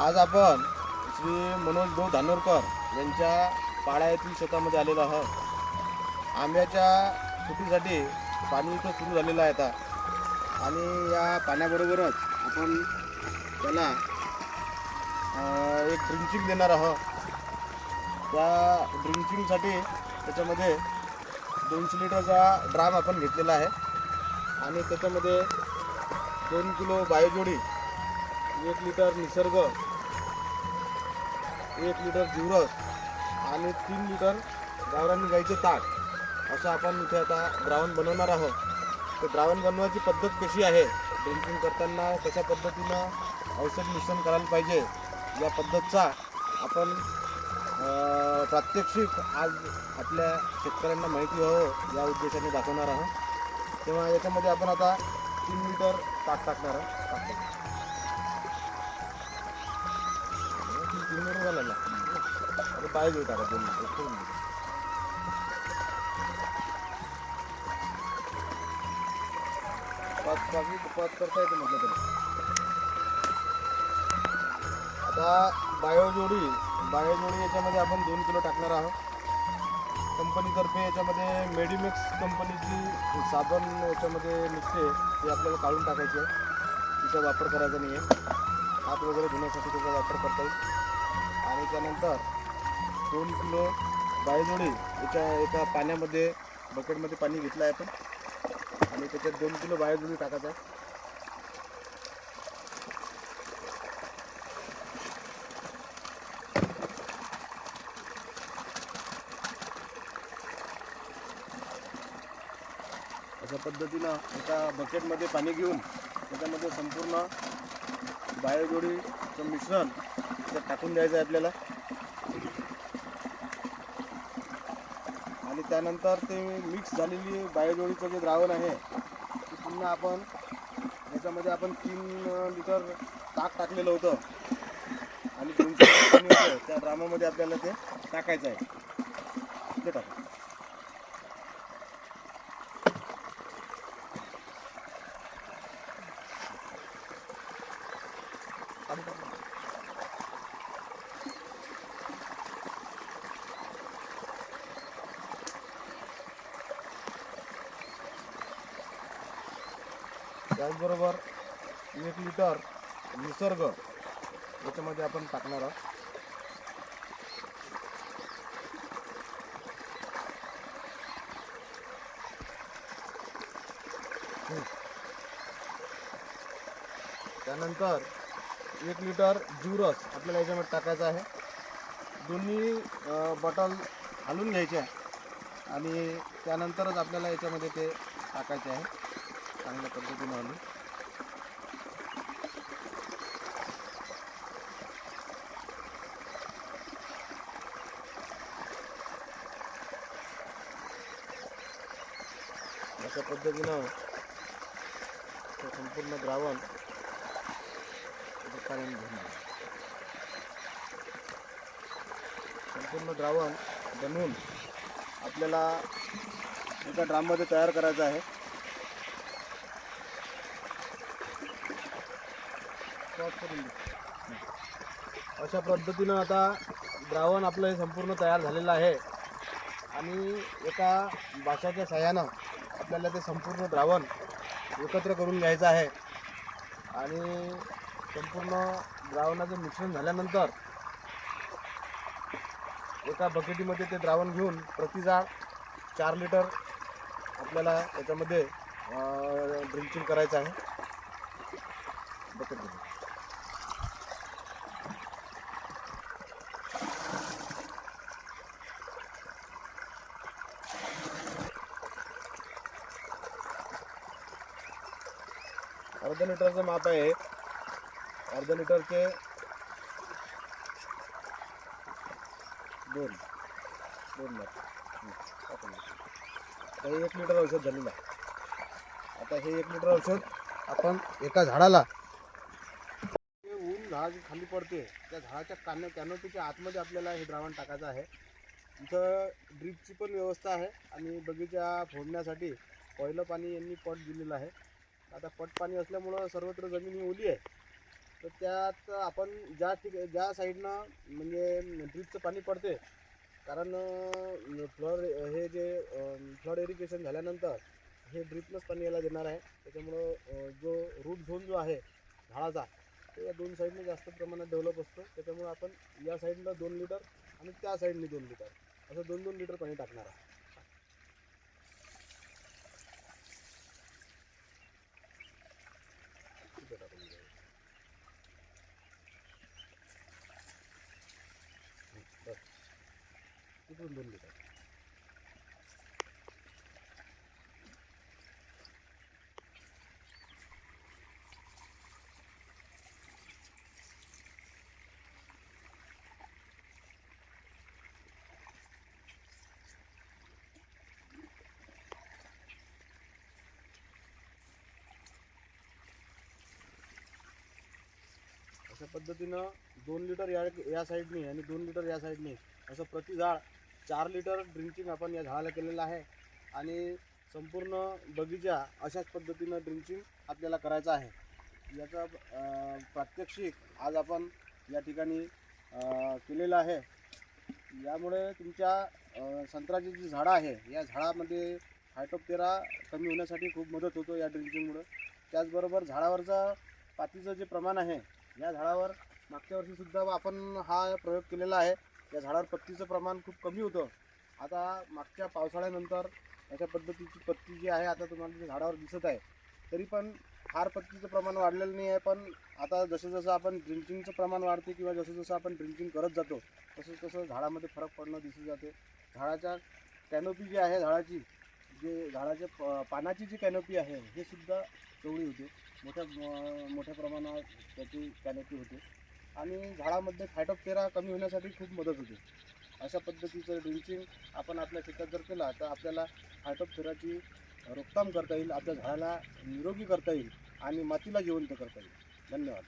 आज आपण श्री मनोज भाऊ धानोरकर यांच्या पाळ्यातील शेतामध्ये आलेलो आहोत. आंब्याच्या सुटीसाठी पाणी इथं सुरू झालेलं आहे आता. आणि या पाण्याबरोबरच आपण त्याला एक ड्रिंचिंग देणार आहोत. त्या ड्रिंचिंगसाठी त्याच्यामध्ये दोनशे लिटरचा ड्राम आपण घेतलेला आहे. आणि त्याच्यामध्ये दोन किलो बायोजोडी एक लिटर निसर्ग एक लिटर जिवरस आणि तीन लिटर गावरानी गाईचे ताक असं आपण इथे आता द्रावण बनवणार आहोत. तर द्रावण बनवायची पद्धत कशी आहे? ड्रिंकिंग करताना कशा पद्धतीनं औषध मिश्रण करायला पाहिजे? या पद्धतचा आपण प्रात्यक्षिक आज आपल्या शेतकऱ्यांना माहिती व्हावं या उद्देशाने दाखवणार आहोत. तेव्हा याच्यामध्ये आपण आता तीन लिटर ताक टाकणार आहोत. ताक टाक. आता पाहिजे होता दोन मिनिटं पाच पाच पाच करता येते म्हटलं तरी. आता बायोजोडी बायोजोडी याच्यामध्ये आपण दोन किलो टाकणार आहोत. कंपनीतर्फे याच्यामध्ये मेडिमिक्स कंपनीची साबण याच्यामध्ये निघते ती आपल्याला काढून टाकायची आहे. तिचा वापर करायचा नाही आहे. हात वगैरे धुण्यासाठी त्याचा वापर करता येईल. आणि त्यानंतर दोन किलो बायजोडी याच्या एका पाण्यामध्ये बकेटमध्ये पाणी घेतलं आहे आपण. आणि त्याच्यात दोन किलो बायजोडी टाकायचं आहे. अशा पद्धतीनं एका बकेटमध्ये पाणी घेऊन त्याच्यामध्ये संपूर्ण बायोजोडीचं मिश्रण त्यात टाकून द्यायचं आहे आपल्याला. आणि त्यानंतर ते मिक्स झालेली बायोजोडीचं जे द्रावण आहे ते पुन्हा आपण याच्यामध्ये आपण तीन लिटर ताक टाकलेलं होतं. आणि दोनशे त्या ड्रामामध्ये आपल्याला ते टाकायचं आहे. ते टाका. त्याचबरोबर एक लिटर निसर्ग याच्यामध्ये आपण टाकणार आहोत. त्यानंतर एक लिटर ज्यूरस आपल्याला याच्यामध्ये टाकायचं आहे. दोन्ही अं, बॉटल घालून आहे. आणि त्यानंतरच आपल्याला याच्यामध्ये ते टाकायचे आहे. चांगल्या पद्धतीने हलून. अशा पद्धतीनं संपूर्ण द्रावण पाण्याने घेऊन संपूर्ण द्रावण बनवून आपल्याला एका ड्राममध्ये तयार करायचं आहे. अशा पद्धतीनं आता द्रावण आपलं हे संपूर्ण तयार झालेलं आहे. आणि एका बाशाच्या साह्यानं आपल्याला ते संपूर्ण द्रावण एकत्र करून घ्यायचं आहे. आणि संपूर्ण द्रावणाचं मिश्रण झाल्यानंतर एका बकेटीमध्ये ते द्रावण घेऊन प्रतिजाळ चार लिटर आपल्याला याच्यामध्ये ड्रिंकिंग करायचं आहे. बकेटमध्ये. अर्धा लिटरचं माप आहे. अर्धा लिटरचे दोन. दोन लाख आता हे एक लिटर औषध झालेलं आहे. आता हे एक लिटर औषध आपण एका झाडाला ते ऊन झाड खाली पडते. त्या झाडाच्या कान कॅनोपीच्या आतमध्ये आपल्याला हे द्रावण टाकायचं आहे. इथं ड्रीपची पण व्यवस्था आहे आणि बगीचा फोडण्यासाठी पहिलं पाणी यांनी पट दिलेलं आहे. आता पट पाणी असल्यामुळं सर्वत्र जमीन ही ओली आहे. तर त्यात आपण ज्या ठिक ज्या साईडनं म्हणजे ड्रीपचं पाणी पडते कारण फ्लड हे जे फ्लड इरिगेशन झाल्यानंतर हे ड्रीपनंच पाणी यायला देणार आहे. त्याच्यामुळं जो रूट झोन जो आहे झाडाचा तो या दोन साईडने जास्त प्रमाणात डेव्हलप असतो. त्याच्यामुळं आपण या साईडला दोन लिटर आणि त्या साईडने दोन लिटर असं दोन दोन लिटर पाणी टाकणार आहे इथे टाकून द्या. हं, बस दोन दोन लिटर. अशा पद्धतीनं दोन लिटर या या साईडनी आणि दोन लिटर या साईडनी असं प्रति झाड चार लिटर ड्रिंचिंग आपण या झाडाला केलेलं आहे. आणि संपूर्ण बगीचा अशाच पद्धतीनं ड्रिंचिंग आपल्याला करायचं आहे. याचा प्रात्यक्षिक आज आपण या ठिकाणी केलेलं आहे. यामुळे तुमच्या संत्र्याची जी झाडं आहे या झाडामध्ये हायटोप्टेरा कमी होण्यासाठी खूप मदत होतो या ड्रिंचिंगमुळं त्याचबरोबर झाडावरचं पातीचं जे प्रमाण आहे या झाडावर मागच्या वर्षीसुद्धा आपण हा प्रयोग केलेला आहे. या झाडावर पत्तीचं प्रमाण खूप कमी होतं. आता मागच्या पावसाळ्यानंतर अशा पद्धतीची पत्ती जी आहे आता तुम्हाला त्या झाडावर दिसत आहे. तरी पण फार पत्तीचं प्रमाण वाढलेलं नाही आहे पण आता जसं जसं आपण ड्रिंकिंगचं प्रमाण वाढते किंवा जसं जसं आपण ड्रिंकिंग करत जातो तसं तसं झाडामध्ये फरक पडणं दिसून जाते. झाडाच्या कॅनोपी जी आहे झाडाची जे झाडाच्या प- पानाची जी कॅनोपी आहे हे सुद्धा तेवढी होते. मोठ्या मोठ्या प्रमाणात त्याची कॅनोपी होते. आणि झाडामध्ये फॅटोपेरा कमी होण्यासाठी खूप मदत होते. अशा पद्धतीचं ड्रिंचिंग आपण आपल्या शेतात जर केला तर आपल्याला फॅटोपेराची रोकथाम करता येईल आपल्या झाडाला निरोगी करता येईल आणि मातीला जिवंत करता येईल. धन्यवाद.